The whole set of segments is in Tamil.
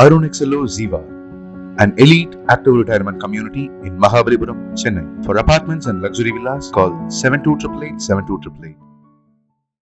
Arun XLO Ziva, an elite active retirement community in Mahabalipuram, Chennai. For apartments and luxury villas, call 7288 72888.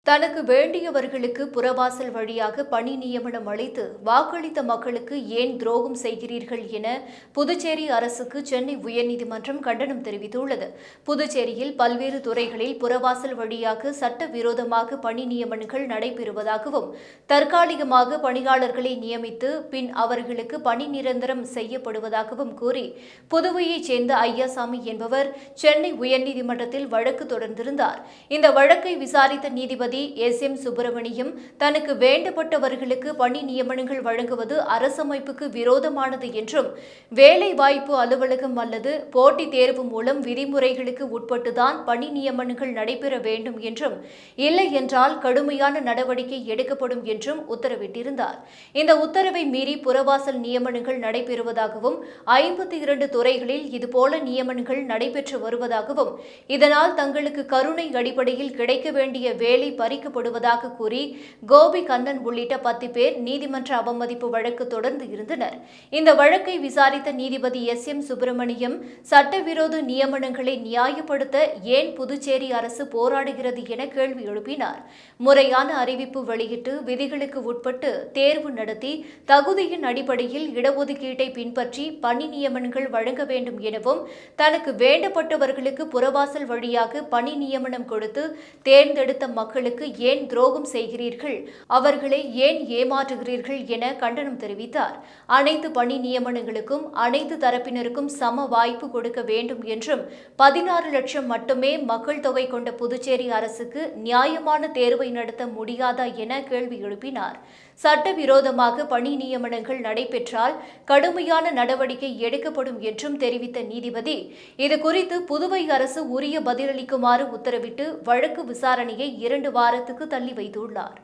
தனக்கு வேண்டியவர்களுக்கு புறவாசல் வழியாக பணி நியமனம் அளித்து வாக்களித்த மக்களுக்கு ஏன் துரோகம் செய்கிறீர்கள் என புதுச்சேரி அரசுக்கு சென்னை உயர்நீதிமன்றம் கண்டனம் தெரிவித்துள்ளது. புதுச்சேரியில் பல்வேறு துறைகளில் புறவாசல் வழியாக சட்டவிரோதமாக பணி நியமனங்கள் நடைபெறுவதாகவும் தற்காலிகமாக பணியாளர்களை நியமித்து பின் அவர்களுக்கு பணி நிரந்தரம் செய்யப்படுவதாகவும் கூறி புதுவையைச் சேர்ந்த ஐயாசாமி என்பவர் சென்னை உயர்நீதிமன்றத்தில் வழக்கு தொடர்ந்திருந்தார். இந்த வழக்கை விசாரித்த நீதிபதி நீதிபதி எஸ். எம். சுப்பிரமணியம் தனக்கு வேண்டப்பட்டவர்களுக்கு பணி நியமனங்கள் வழங்குவது அரசமைப்புக்கு விரோதமானது என்றும் வேலை வாய்ப்பு அலுவலகம் அல்லது போட்டித் தேர்வு மூலம் விதிமுறைகளுக்கு உட்பட்டுதான் பணி நியமனங்கள் நடைபெற வேண்டும் என்றும் இல்லை என்றால் கடுமையான நடவடிக்கை எடுக்கப்படும் என்றும் உத்தரவிட்டிருந்தார். இந்த உத்தரவை மீறி புறவாசல் நியமனங்கள் நடைபெறுவதாகவும் ஐம்பத்தி இரண்டு துறைகளில் இதுபோல நியமனங்கள் நடைபெற்று வருவதாகவும் இதனால் தங்களுக்கு கருணை அடிப்படையில் கிடைக்க வேண்டிய வேலை பறிக்கப்படுவதாக கூறி கோபி கண்ணன் உள்ளிட்ட பத்து பேர் நீதிமன்ற அவமதிப்பு வழக்கு தொடர்ந்து இருந்தனர். இந்த வழக்கை விசாரித்த நீதிபதி எஸ். எம். சுப்பிரமணியம் சட்டவிரோத நியமனங்களை நியாயப்படுத்த ஏன் புதுச்சேரி அரசு போராடுகிறது என கேள்வி எழுப்பினார். முறையான அறிவிப்பு வெளியிட்டு விதிகளுக்கு உட்பட்டு தேர்வு நடத்தி தகுதியின் அடிப்படையில் இடஒதுக்கீட்டை பின்பற்றி பணி நியமனங்கள் வழங்க வேண்டும் எனவும் தனக்கு வேண்டப்பட்டவர்களுக்கு புறவாசல் வழியாக பணி நியமனம் கொடுத்து தேர்ந்தெடுத்த மக்களுக்கு ஏன் துரோகம் செய்கிறீர்கள்? அவர்களை ஏன் ஏமாற்றுகிறீர்கள் என கண்டனம் தெரிவித்தார். அனைத்து பணி நியமனங்களுக்கும் அனைத்து தரப்பினருக்கும் சம வாய்ப்பு கொடுக்க வேண்டும் என்றும் பதினாறு லட்சம் மட்டுமே மக்கள் தொகை கொண்ட புதுச்சேரி அரசுக்கு நியாயமான தேர்வை நடத்த முடியாதா என கேள்வி எழுப்பினார். சட்டவிரோதமாக பணி நியமனங்கள் நடைபெற்றால் கடுமையான நடவடிக்கை எடுக்கப்படும் என்றும் தெரிவித்த நீதிபதி இதுகுறித்து புதுவை அரசு உரிய பதிலளிக்குமாறு உத்தரவிட்டு வழக்கு விசாரணையை இரண்டு வாரம் வாரத்துக்கு தள்ளி வைத்துள்ளார்.